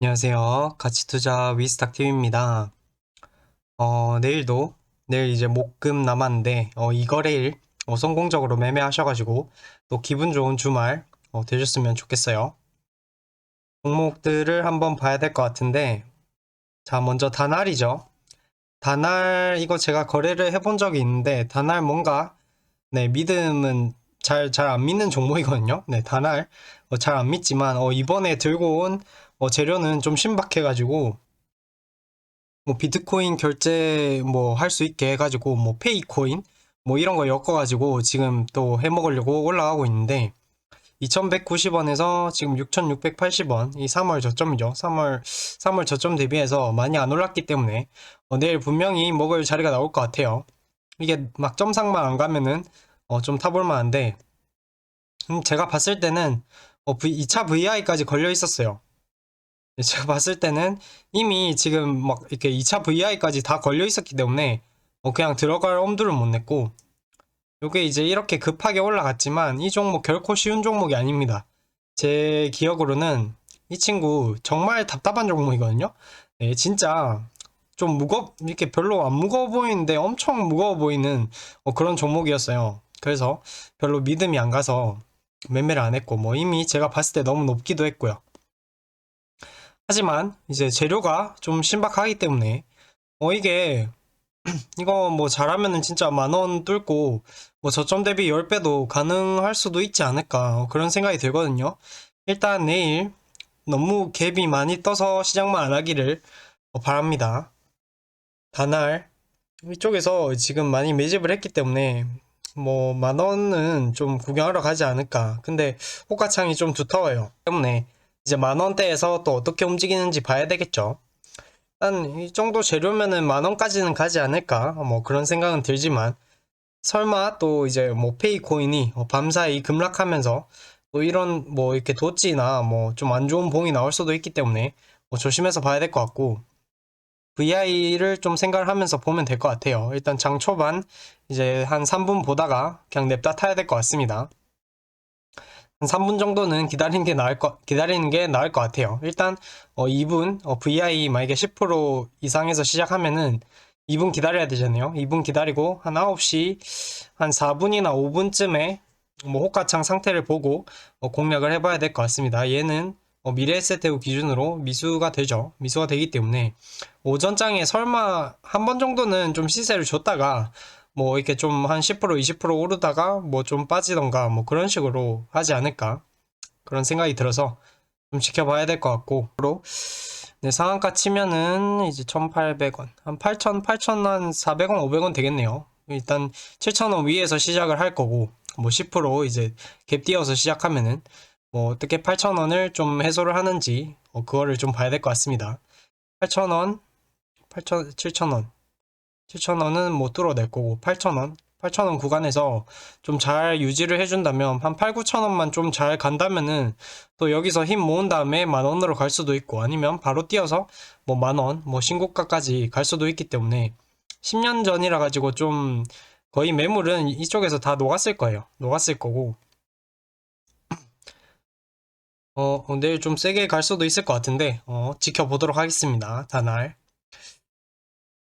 안녕하세요. 가치투자 위스탁팀입니다. 어, 내일도, 내일 이제 목금 남았는데, 어, 이 거래일 어, 성공적으로 매매하셔가지고, 또 기분 좋은 주말 어, 되셨으면 좋겠어요. 종목들을 한번 봐야 될 것 같은데, 자, 먼저 다날이죠. 다날, 이거 제가 거래를 해본 적이 있는데, 다날 뭔가, 네, 믿음은 잘, 잘 안 믿는 종목이거든요. 네, 다날, 어, 잘 안 믿지만, 어, 이번에 들고 온 어, 재료는 좀 신박해가지고, 뭐 비트코인 결제 뭐 할 수 있게 해가지고, 뭐 페이코인, 뭐 이런 거 엮어가지고 지금 또 해먹으려고 올라가고 있는데, 2190원에서 지금 6680원, 이 3월 저점이죠. 3월, 3월 저점 대비해서 많이 안 올랐기 때문에, 어, 내일 분명히 먹을 자리가 나올 것 같아요. 이게 막 점상만 안 가면은, 어, 좀 타볼 만한데, 음, 제가 봤을 때는, 어, V, 2차 VI까지 걸려 있었어요. 네, 제가 봤을 때는 이미 지금 막 이렇게 2차 VI까지 다 걸려 있었기 때문에 어 그냥 들어갈 엄두를 못 냈고 요게 이제 이렇게 급하게 올라갔지만 이 종목 결코 쉬운 종목이 아닙니다. 제 기억으로는 이 친구 정말 답답한 종목이거든요. 네, 진짜 좀 무겁 이렇게 별로 안 무거워 보이는데 엄청 무거워 보이는 어, 그런 종목이었어요. 그래서 별로 믿음이 안 가서 매매를 안 했고 뭐 이미 제가 봤을 때 너무 높기도 했고요. 하지만 이제 재료가 좀 신박하기 때문에 어 이게 이거 뭐 잘하면은 진짜 만원 뚫고 뭐 저점 대비 10배도 가능할 수도 있지 않을까 어, 그런 생각이 들거든요. 일단 내일 너무 갭이 많이 떠서 시장만 안 하기를 어, 바랍니다. 다날 이쪽에서 지금 많이 매집을 했기 때문에 뭐 만 원은 좀 구경하러 가지 않을까. 근데 호가창이 좀 두터워요. 때문에 이제 만 원대에서 또 어떻게 움직이는지 봐야 되겠죠. 한이 정도 재료면은 만 원까지는 가지 않을까 뭐 그런 생각은 들지만 설마 또 이제 뭐 페이 코인이 어, 밤사이 급락하면서 또 이런 뭐 이렇게 도찌나 뭐 좀 안 좋은 봉이 나올 수도 있기 때문에 뭐 조심해서 봐야 될 것 같고 VI를 좀 생각을 하면서 보면 될 것 같아요. 일단 장 초반 이제 한 3분 보다가 그냥 냅다 타야 될 것 같습니다. 한 3분 정도는 기다리는 게 나을 거, 기다리는 게 나을 것 같아요. 일단, 어, 2분, 어, VI 만약에 10% 이상에서 시작하면은 2분 기다려야 되잖아요. 2분 기다리고, 한 9시, 한 4분이나 5분쯤에, 뭐, 호가창 상태를 보고, 어, 공략을 해봐야 될 것 같습니다. 얘는, 어, 미래에셋테우 기준으로 미수가 되죠. 미수가 되기 때문에, 오전장에 설마 한 번 정도는 좀 시세를 줬다가, 뭐 이렇게 좀 한 10% 20% 오르다가 뭐 좀 빠지던가 뭐 그런 식으로 하지 않을까? 그런 생각이 들어서 좀 지켜봐야 될 것 같고. 네, 상한가 치면은 이제 1,800원. 한 8,000 8,000 한 400원 500원 되겠네요. 일단 7,000원 위에서 시작을 할 거고 뭐 10% 이제 갭 띄어서 시작하면은 뭐 어떻게 8,000원을 좀 해소를 하는지 어, 그거를 좀 봐야 될 것 같습니다. 8,000원 8,000 7,000원 7,000원은 못 뚫어낼 거고 8,000원 8,000원 구간에서 좀 잘 유지를 해준다면 한 8, 9,000원만 좀 잘 간다면은 또 여기서 힘 모은 다음에 만 원으로 갈 수도 있고 아니면 바로 뛰어서 뭐 만 원, 뭐 신고가까지 갈 수도 있기 때문에 10년 전이라 가지고 좀 거의 매물은 이쪽에서 다 녹았을 거예요. 녹았을 거고 어, 어, 내일 좀 세게 갈 수도 있을 것 같은데 어, 지켜보도록 하겠습니다. 다날.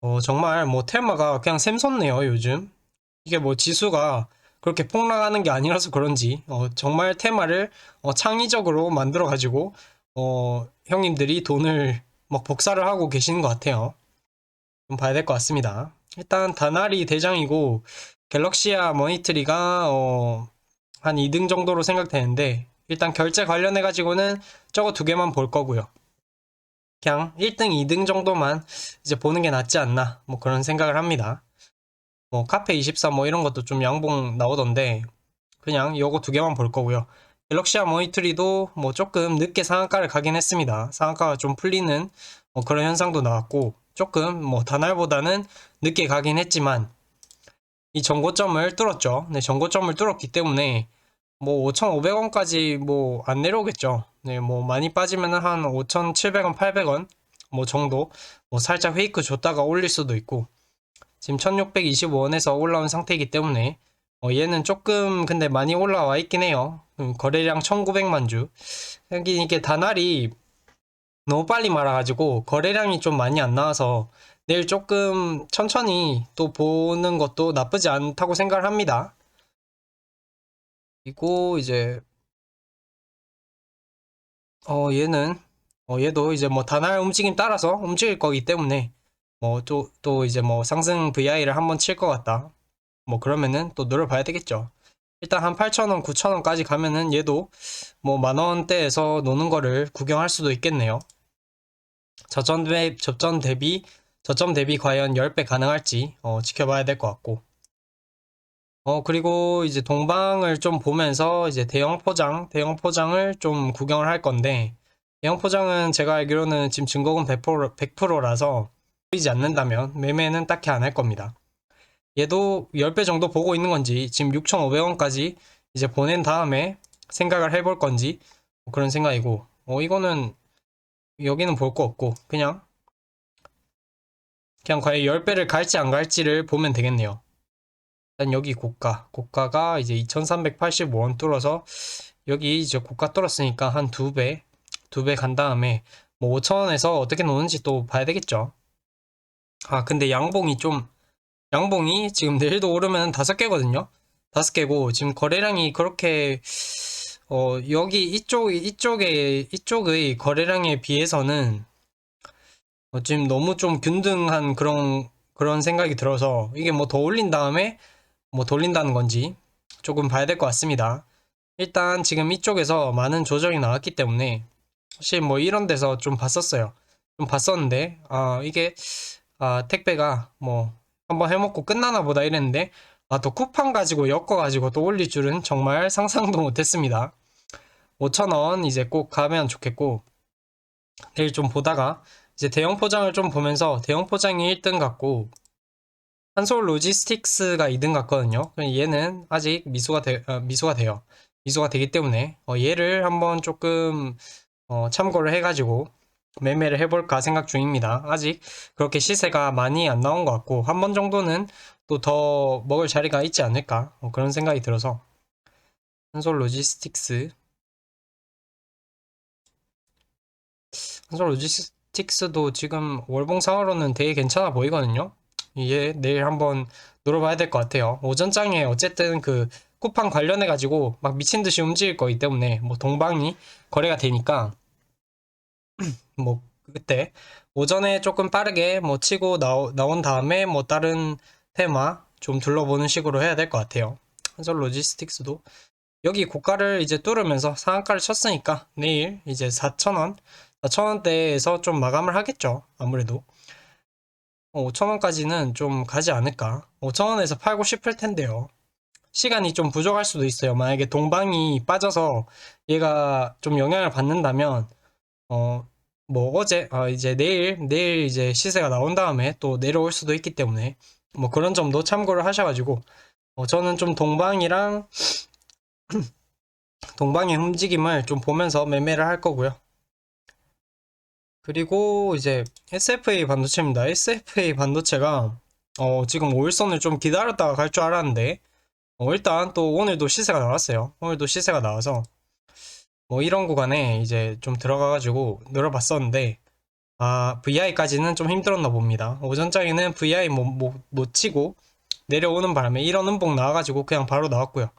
어, 정말 뭐 테마가 그냥 샘솟네요, 요즘. 이게 뭐 지수가 그렇게 폭락하는 게 아니라서 그런지, 어, 정말 테마를 어, 창의적으로 만들어가지고, 어, 형님들이 돈을 막 복사를 하고 계시는 것 같아요. 좀 봐야 될 것 같습니다. 일단 다나리 대장이고, 갤럭시아 머니트리가, 어, 한 2등 정도로 생각되는데, 일단 결제 관련해가지고는 저거 두 개만 볼 거고요. 그냥 1등, 2등 정도만 이제 보는 게 낫지 않나 뭐 그런 생각을 합니다. 뭐 카페 24 뭐 이런 것도 좀 양봉 나오던데 그냥 요거 두 개만 볼 거고요. 갤럭시아 모니터리도 뭐 조금 늦게 상한가를 가긴 했습니다. 상한가가 좀 풀리는 뭐 그런 현상도 나왔고 조금 뭐 다날보다는 늦게 가긴 했지만 이 전고점을 뚫었죠. 네, 전고점을 뚫었기 때문에 뭐 5,500원까지 뭐 안 내려오겠죠. 네, 뭐 많이 빠지면은 한 5,700원, 800원 뭐 정도 뭐 살짝 페이크 줬다가 올릴 수도 있고 지금 1,625원에서 올라온 상태이기 때문에 어, 얘는 조금 근데 많이 올라와 있긴 해요. 음, 거래량 1,900만 주. 여기 이게 다날이 너무 빨리 말아가지고 거래량이 좀 많이 안 나와서 내일 조금 천천히 또 보는 것도 나쁘지 않다고 생각을 합니다. 그리고 이제 어 얘는 어 얘도 이제 뭐 단알 움직임 따라서 움직일 거기 때문에 뭐또또 이제 뭐 상승 VI를 한번 칠 것 같다. 뭐 그러면은 또 노려봐야 되겠죠. 일단 한 8,000원, 9,000원까지 가면은 얘도 뭐 만원대에서 노는 거를 구경할 수도 있겠네요. 저점 대비, 저점 대비 과연 10배 가능할지 어, 지켜봐야 될 것 같고. 어, 그리고 이제 동방을 좀 보면서 이제 대형 포장, 대형 포장을 좀 구경을 할 건데, 대형 포장은 제가 알기로는 지금 증거금 100%, 100%라서 보이지 않는다면 매매는 딱히 안 할 겁니다. 얘도 10배 정도 보고 있는 건지, 지금 6,500원까지 이제 보낸 다음에 생각을 해볼 건지, 뭐 그런 생각이고, 어, 이거는 여기는 볼 거 없고, 그냥, 그냥 과연 10배를 갈지 안 갈지를 보면 되겠네요. 일단 여기 고가, 고가가 이제 2385원 뚫어서, 여기 이제 고가 뚫었으니까 한 2배, 2배 간 다음에, 뭐 5천원에서 어떻게 노는지 또 봐야 되겠죠. 아, 근데 양봉이 좀, 양봉이 지금 내일도 오르면 다섯 개거든요. 다섯 개고 지금 거래량이 그렇게 어 여기 이쪽 이쪽에 이쪽의 거래량에 비해서는 어, 지금 너무 좀 균등한 그런 그런 생각이 들어서 이게 뭐 더 올린 다음에 뭐 돌린다는 건지 조금 봐야 될 것 같습니다. 일단 지금 이쪽에서 많은 조정이 나왔기 때문에 사실 뭐 이런 데서 좀 봤었어요. 좀 봤었는데 아 이게 아 택배가 뭐 한번 해먹고 끝나나 보다 이랬는데 아 또 쿠팡 가지고 엮어 가지고 또 올릴 줄은 정말 상상도 못했습니다. 5,000원 이제 꼭 가면 좋겠고 내일 좀 보다가 이제 대형 포장을 좀 보면서 대형 포장이 1등 같고 한솔 로지스틱스가 2등 같거든요. 얘는 아직 미수가 돼, 어, 미수가 돼요. 미수가 되기 때문에 어, 얘를 한번 조금 어, 참고를 해가지고 매매를 해볼까 생각 중입니다. 아직 그렇게 시세가 많이 안 나온 것 같고 한 번 정도는 또 더 먹을 자리가 있지 않을까 어, 그런 생각이 들어서 한솔 로지스틱스 한솔 로지스틱스도 지금 월봉 상으로는 되게 괜찮아 보이거든요. 이게 내일 한번 노려봐야 될 것 같아요. 오전장에 어쨌든 그 쿠팡 관련해 가지고 막 미친 듯이 움직일 거기 때문에 뭐 동방이 거래가 되니까 뭐 그때 오전에 조금 빠르게 뭐 치고 나오, 나온 다음에 뭐 다른 테마 좀 둘러보는 식으로 해야 될 것 같아요. 한솔 로지스틱스도 여기 고가를 이제 뚫으면서 상한가를 쳤으니까 내일 이제 4,000원, 4,000원대에서 좀 마감을 하겠죠. 아무래도 5,000원까지는 좀 가지 않을까. 5,000원에서 팔고 싶을 텐데요. 시간이 좀 부족할 수도 있어요. 만약에 동방이 빠져서 얘가 좀 영향을 받는다면 어, 뭐 어제 아 이제 내일 내일 이제 시세가 나온 다음에 또 내려올 수도 있기 때문에 뭐 그런 점도 참고를 하셔가지고 어, 저는 좀 동방이랑 동방의 움직임을 좀 보면서 매매를 할 거고요. 그리고 이제 SFA 반도체입니다. SFA 반도체가 어, 지금 5일선을 좀 기다렸다가 갈 줄 알았는데 어, 일단 또 오늘도 시세가 나왔어요. 오늘도 시세가 나와서 뭐 이런 구간에 이제 좀 들어가가지고 늘어봤었는데 아 VI까지는 좀 힘들었나 봅니다. 오전장에는 VI 못, 못, 못 치고 내려오는 바람에 이런 음봉 나와가지고 그냥 바로 나왔고요.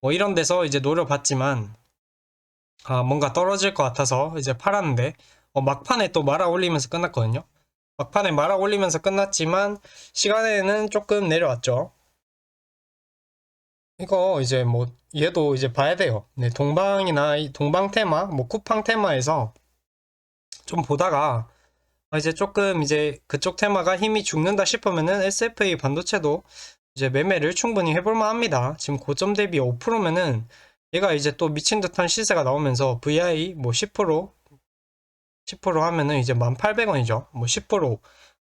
뭐 이런 데서 이제 노려봤지만 아 뭔가 떨어질 것 같아서 이제 팔았는데 어, 막판에 또 말아 올리면서 끝났거든요. 막판에 말아 올리면서 끝났지만 시간에는 조금 내려왔죠. 이거 이제 뭐 얘도 이제 봐야 돼요. 네, 동방이나 이 동방 테마, 뭐 쿠팡 테마에서 좀 보다가 아, 이제 조금 이제 그쪽 테마가 힘이 죽는다 싶으면은 SFA 반도체도 이제 매매를 충분히 해볼 만 합니다. 지금 고점 대비 5%면은 얘가 이제 또 미친 듯한 시세가 나오면서 VI 뭐 10%, 10% 하면은 이제 1,800원이죠. 뭐 10%,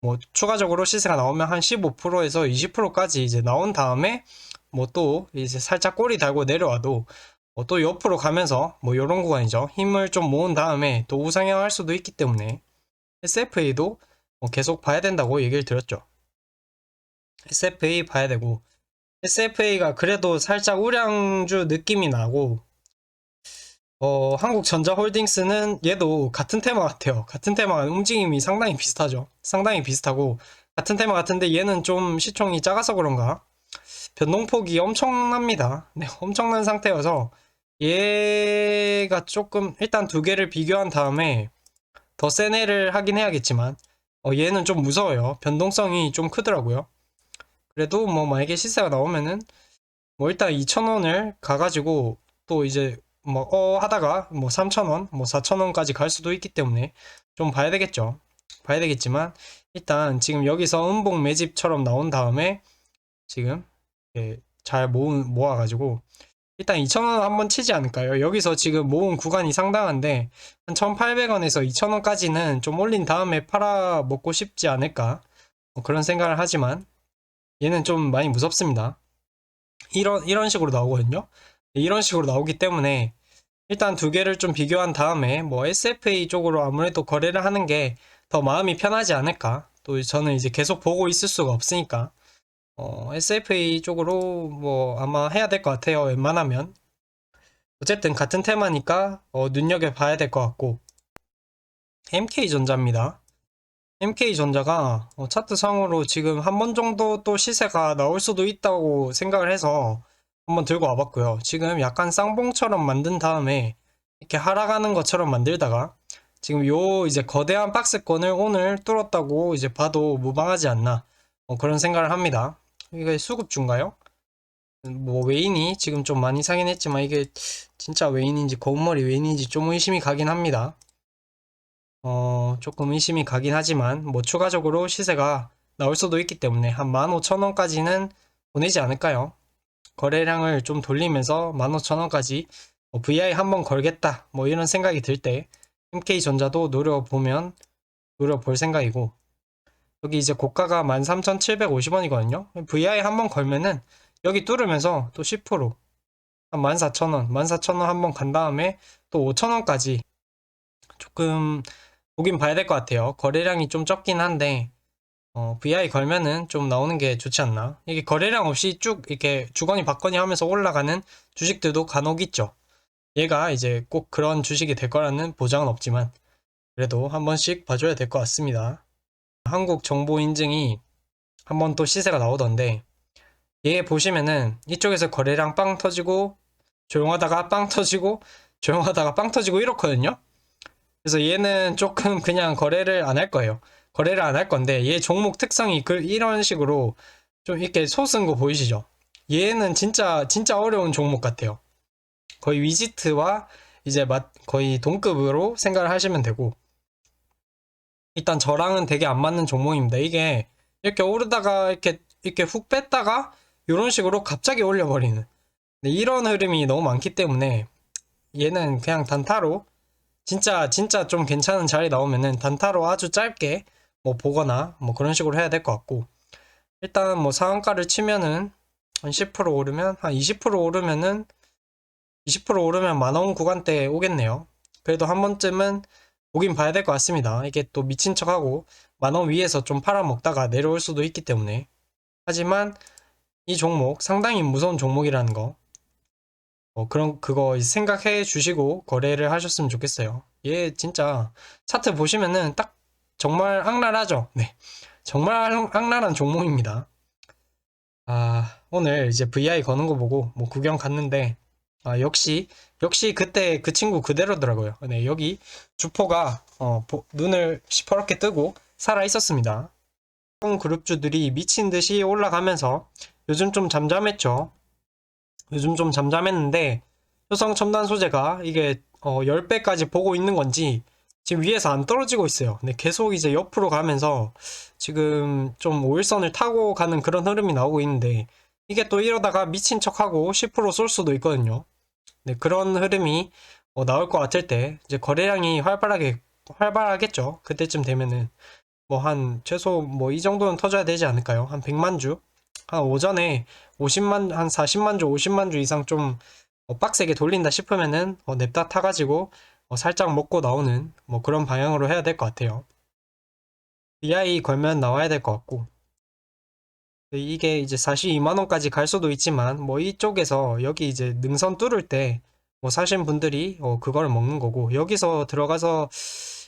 뭐 추가적으로 시세가 나오면 한 15%에서 20%까지 이제 나온 다음에 뭐 또 이제 살짝 꼬리 달고 내려와도 뭐 또 옆으로 가면서 뭐 요런 구간이죠. 힘을 좀 모은 다음에 또 우상향할 수도 있기 때문에 SFA도 뭐 계속 봐야 된다고 얘기를 드렸죠. SFA 봐야 되고 SFA가 그래도 살짝 우량주 느낌이 나고 어, 한국전자홀딩스는 얘도 같은 테마 같아요. 같은 테마 움직임이 상당히 비슷하죠. 상당히 비슷하고 같은 테마 같은데 얘는 좀 시총이 작아서 그런가? 변동폭이 엄청납니다. 네, 엄청난 상태여서 얘가 조금 일단 두 개를 비교한 다음에 더 센 애를 하긴 해야겠지만 어, 얘는 좀 무서워요. 변동성이 좀 크더라고요. 그래도 뭐 만약에 시세가 나오면은 뭐 일단 2,000원을 가가지고 또 이제 뭐 어 하다가 뭐 3,000원, 뭐 4,000원까지 갈 수도 있기 때문에 좀 봐야 되겠죠. 봐야 되겠지만 일단 지금 여기서 음봉 매집처럼 나온 다음에 지금 잘 모으, 모아가지고 일단 2,000원 한번 치지 않을까요? 여기서 지금 모은 구간이 상당한데 한 1,800원에서 2,000원까지는 좀 올린 다음에 팔아 먹고 싶지 않을까 뭐 그런 생각을 하지만 얘는 좀 많이 무섭습니다. 이런 이런 식으로 나오거든요. 이런 식으로 나오기 때문에 일단 두 개를 좀 비교한 다음에 뭐 SFA 쪽으로 아무래도 거래를 하는 게 더 마음이 편하지 않을까. 또 저는 이제 계속 보고 있을 수가 없으니까 어, SFA 쪽으로 뭐 아마 해야 될 것 같아요. 웬만하면. 어쨌든 같은 테마니까 어, 눈여겨봐야 될 것 같고 MK전자입니다. MK전자가 어, 차트상으로 지금 한 번 정도 또 시세가 나올 수도 있다고 생각을 해서 한번 들고 와봤고요. 지금 약간 쌍봉처럼 만든 다음에 이렇게 하락하는 것처럼 만들다가 지금 요 이제 거대한 박스권을 오늘 뚫었다고 이제 봐도 무방하지 않나 어, 그런 생각을 합니다. 이게 수급주인가요? 뭐 외인이 지금 좀 많이 사긴 했지만 이게 진짜 외인인지 거운머리 외인인지 좀 의심이 가긴 합니다. 어, 조금 의심이 가긴 하지만 뭐 추가적으로 시세가 나올 수도 있기 때문에 한 15,000원까지는 보내지 않을까요? 거래량을 좀 돌리면서 15,000원까지 뭐 VI 한번 걸겠다 뭐 이런 생각이 들 때 MK전자도 노려보면 노려볼 생각이고 여기 이제 고가가 13,750원이거든요. VI 한번 걸면은 여기 뚫으면서 또 10%, 한 14,000원, 14,000원 한번 간 다음에 또 5,000원까지 조금 보긴 봐야 될 것 같아요. 거래량이 좀 적긴 한데 어, VI 걸면은 좀 나오는 게 좋지 않나. 이게 거래량 없이 쭉 이렇게 주거니 받거니 하면서 올라가는 주식들도 간혹 있죠. 얘가 이제 꼭 그런 주식이 될 거라는 보장은 없지만 그래도 한 번씩 봐줘야 될 것 같습니다. 한국 정보 인증이 한 번 또 시세가 나오던데 얘 보시면은 이쪽에서 거래량 빵 터지고 조용하다가 빵 터지고 조용하다가 빵 터지고 이렇거든요. 그래서 얘는 조금 그냥 거래를 안 할 거예요. 거래를 안 할 건데 얘 종목 특성이 그 이런 식으로 좀 이렇게 솟은 거 보이시죠? 얘는 진짜 진짜 어려운 종목 같아요. 거의 위지트와 이제 맛 거의 동급으로 생각을 하시면 되고 일단 저랑은 되게 안 맞는 종목입니다. 이게 이렇게 오르다가 이렇게 이렇게 훅 뺐다가 이런 식으로 갑자기 올려버리는 이런 흐름이 너무 많기 때문에 얘는 그냥 단타로 진짜 진짜 좀 괜찮은 자리 나오면은 단타로 아주 짧게 뭐 보거나 뭐 그런 식으로 해야 될 것 같고 일단 뭐 상한가를 치면은 한 10% 오르면 한 20% 오르면은 20% 오르면 만원 구간대 오겠네요. 그래도 한 번쯤은 보긴 봐야 될 것 같습니다. 이게 또 미친 척하고 만원 위에서 좀 팔아먹다가 내려올 수도 있기 때문에 하지만 이 종목 상당히 무서운 종목이라는 거 어, 그런 그거 생각해 주시고 거래를 하셨으면 좋겠어요. 얘 진짜 차트 보시면은 딱 정말 악랄하죠. 네, 정말 악랄한 종목입니다. 아 오늘 이제 VI 거는 거 보고 뭐 구경 갔는데 아 역시 역시 그때 그 친구 그대로더라고요. 네 여기 주포가 어, 보- 눈을 시퍼렇게 뜨고 살아 있었습니다. 그룹주들이 미친 듯이 올라가면서 요즘 좀 잠잠했죠. 요즘 좀 잠잠했는데 효성 첨단 소재가 이게 어, 10배까지 보고 있는 건지 지금 위에서 안 떨어지고 있어요. 근데 계속 이제 옆으로 가면서 지금 좀 5일선을 타고 가는 그런 흐름이 나오고 있는데 이게 또 이러다가 미친 척하고 10%쏠 수도 있거든요. 네, 그런 흐름이 어, 나올 것 같을 때 이제 거래량이 활발하게 활발하겠죠. 그때쯤 되면은 뭐 한 최소 뭐 이 정도는 터져야 되지 않을까요? 한 100만 주? 한 오전에 50만 한 40만 주, 50만 주 이상 좀 어, 빡세게 돌린다 싶으면은 어, 냅다 타가지고 어, 살짝 먹고 나오는 뭐 그런 방향으로 해야 될 것 같아요. BI 걸면 나와야 될 것 같고 이게 이제 42만 원까지 갈 수도 있지만 뭐 이쪽에서 여기 이제 능선 뚫을 때 뭐 사신 분들이 어, 그거를 먹는 거고 여기서 들어가서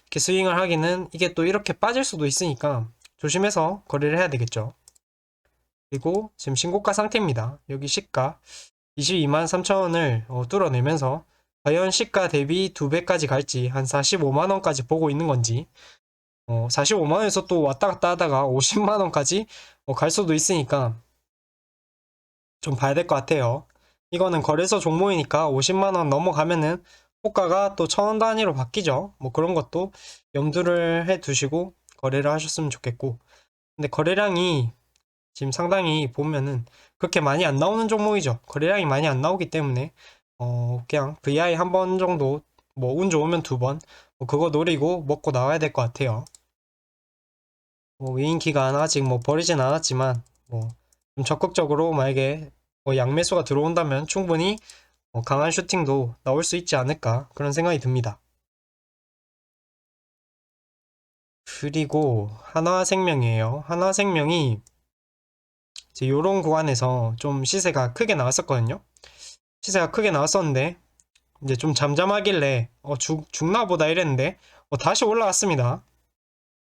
이렇게 스윙을 하기는 이게 또 이렇게 빠질 수도 있으니까 조심해서 거래를 해야 되겠죠. 그리고 지금 신고가 상태입니다. 여기 시가 22만 3천원을 어, 뚫어내면서 과연 시가 대비 2배까지 갈지 한 45만 원까지 보고 있는 건지 어, 45만 원에서 또 왔다 갔다 하다가 50만 원까지 어, 갈 수도 있으니까 좀 봐야 될 것 같아요. 이거는 거래소 종목이니까 50만 원 넘어가면은 호가가 또 천 원 단위로 바뀌죠. 뭐 그런 것도 염두를 해 두시고 거래를 하셨으면 좋겠고. 근데 거래량이 지금 상당히 보면은 그렇게 많이 안 나오는 종목이죠. 거래량이 많이 안 나오기 때문에 어 그냥 VI 한 번 정도 뭐 운 좋으면 두 번, 뭐 그거 노리고 먹고 나와야 될 것 같아요. 뭐 위인 기간 아직 뭐 버리진 않았지만 뭐 좀 적극적으로 만약에 뭐 양매수가 들어온다면 충분히 어, 강한 슈팅도 나올 수 있지 않을까 그런 생각이 듭니다. 그리고 한화생명이에요. 한화생명이 이제 요런 구간에서 좀 시세가 크게 나왔었거든요. 시세가 크게 나왔었는데 이제 좀 잠잠하길래 어, 죽, 죽나 보다 이랬는데 어, 다시 올라왔습니다.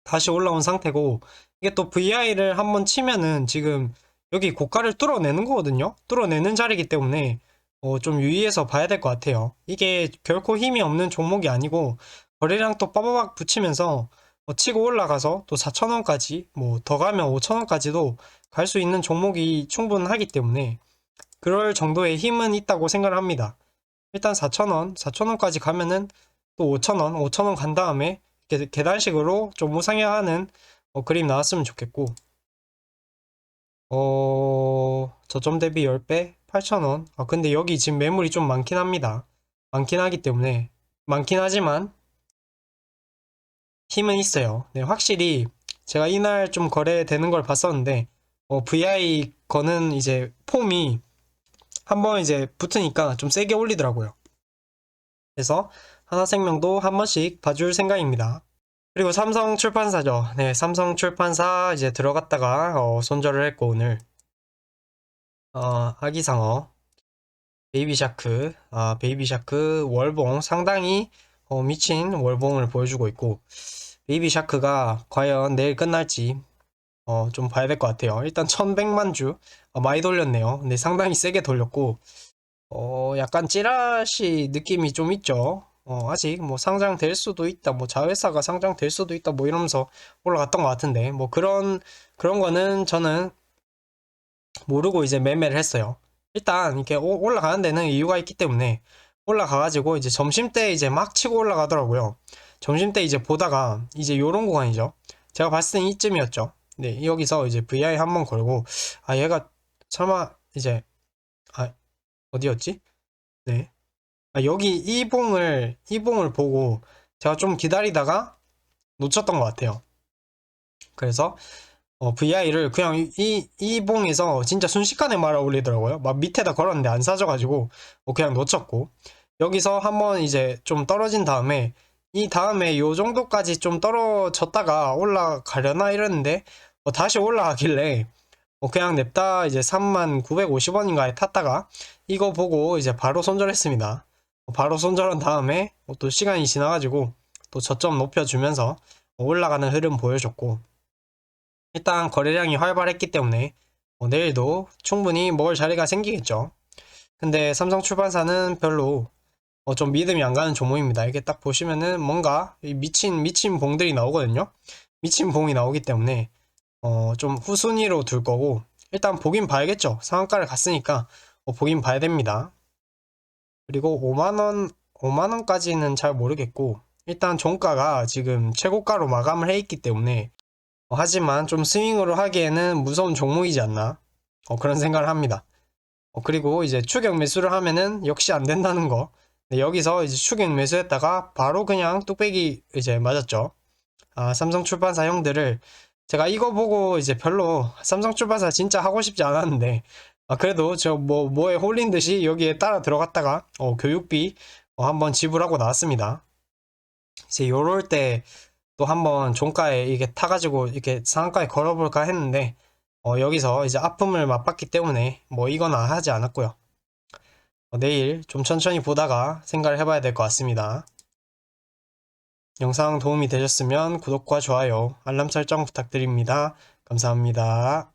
다시 올라온 상태고 이게 또 VI를 한번 치면은 지금 여기 고가를 뚫어내는 거거든요. 뚫어내는 자리이기 때문에 어, 좀 유의해서 봐야 될 것 같아요. 이게 결코 힘이 없는 종목이 아니고 거래량 또 빠바박 붙이면서 어, 치고 올라가서 또 4천원까지 뭐 더 가면 5천원까지도 갈 수 있는 종목이 충분하기 때문에 그럴 정도의 힘은 있다고 생각을 합니다. 일단 4천원, 4천원까지 가면은 또 5천원, 5천원 간 다음에 계단식으로 좀 우상향하는 어, 그림 나왔으면 좋겠고 어, 저점 대비 10배? 8,000원. 아, 근데 여기 지금 매물이 좀 많긴 합니다. 많긴 하기 때문에. 많긴 하지만, 힘은 있어요. 네, 확실히, 제가 이날 좀 거래되는 걸 봤었는데, 어, VI 거는 이제 폼이 한번 이제 붙으니까 좀 세게 올리더라고요. 그래서 하나생명도 한 번씩 봐줄 생각입니다. 그리고 삼성 출판사죠. 네, 삼성 출판사 이제 들어갔다가 어, 손절을 했고 오늘 어, 아기상어 베이비샤크 아, 베이비샤크 월봉 상당히 어, 미친 월봉을 보여주고 있고 베이비샤크가 과연 내일 끝날지 어, 좀 봐야 될 것 같아요. 일단 1100만 주 어, 많이 돌렸네요. 근데 상당히 세게 돌렸고 어, 약간 찌라시 느낌이 좀 있죠. 어, 아직 뭐 상장될 수도 있다, 뭐 자회사가 상장될 수도 있다, 뭐 이러면서 올라갔던 것 같은데, 뭐 그런, 그런 거는 저는 모르고 이제 매매를 했어요. 일단 이렇게 오- 올라가는 데는 이유가 있기 때문에 올라가가지고 이제 점심때 이제 막 치고 올라가더라고요. 점심때 이제 보다가 이제 요런 구간이죠. 제가 봤을 땐 이쯤이었죠. 네, 여기서 이제 VI 한번 걸고, 아, 얘가 설마 이제, 아, 어디였지? 네. 아, 여기 이 봉을 이 봉을 보고 제가 좀 기다리다가 놓쳤던 것 같아요. 그래서 어, VI를 그냥 이, 이 봉에서 진짜 순식간에 말아 올리더라고요. 막 밑에다 걸었는데 안 사져가지고 어, 그냥 놓쳤고 여기서 한번 이제 좀 떨어진 다음에 이 다음에 요 정도까지 좀 떨어졌다가 올라가려나 이랬는데 어, 다시 올라가길래 어, 그냥 냅다 이제 3950원인가에 탔다가 이거 보고 이제 바로 손절했습니다. 바로 손절한 다음에 어, 또 시간이 지나가지고 또 저점 높여주면서 올라가는 흐름 보여줬고 일단 거래량이 활발했기 때문에 어, 내일도 충분히 먹을 자리가 생기겠죠. 근데 삼성 출판사는 별로 어, 좀 믿음이 안 가는 종목입니다. 이게 딱 보시면은 뭔가 이 미친 미친 봉들이 나오거든요. 미친 봉이 나오기 때문에 어, 좀 후순위로 둘 거고 일단 보긴 봐야겠죠. 상한가를 갔으니까 어, 보긴 봐야 됩니다. 그리고 5만원, 5만원까지는 잘 모르겠고, 일단 종가가 지금 최고가로 마감을 해 있기 때문에, 어, 하지만 좀 스윙으로 하기에는 무서운 종목이지 않나, 어, 그런 생각을 합니다. 어, 그리고 이제 추격 매수를 하면은 역시 안 된다는 거. 네, 여기서 이제 추격 매수했다가 바로 그냥 뚝배기 이제 맞았죠. 아, 삼성 출판사 형들을 제가 이거 보고 이제 별로 삼성 출판사 진짜 하고 싶지 않았는데, 아, 그래도 저 뭐, 뭐에 홀린 듯이 여기에 따라 들어갔다가, 어, 교육비, 어, 한번 지불하고 나왔습니다. 이제 요럴 때 또 한번 종가에 이게 타가지고 이렇게 상한가에 걸어볼까 했는데, 어, 여기서 이제 아픔을 맛봤기 때문에 뭐 이거나 하지 않았고요. 어, 내일 좀 천천히 보다가 생각을 해봐야 될 것 같습니다. 영상 도움이 되셨으면 구독과 좋아요, 알람 설정 부탁드립니다. 감사합니다.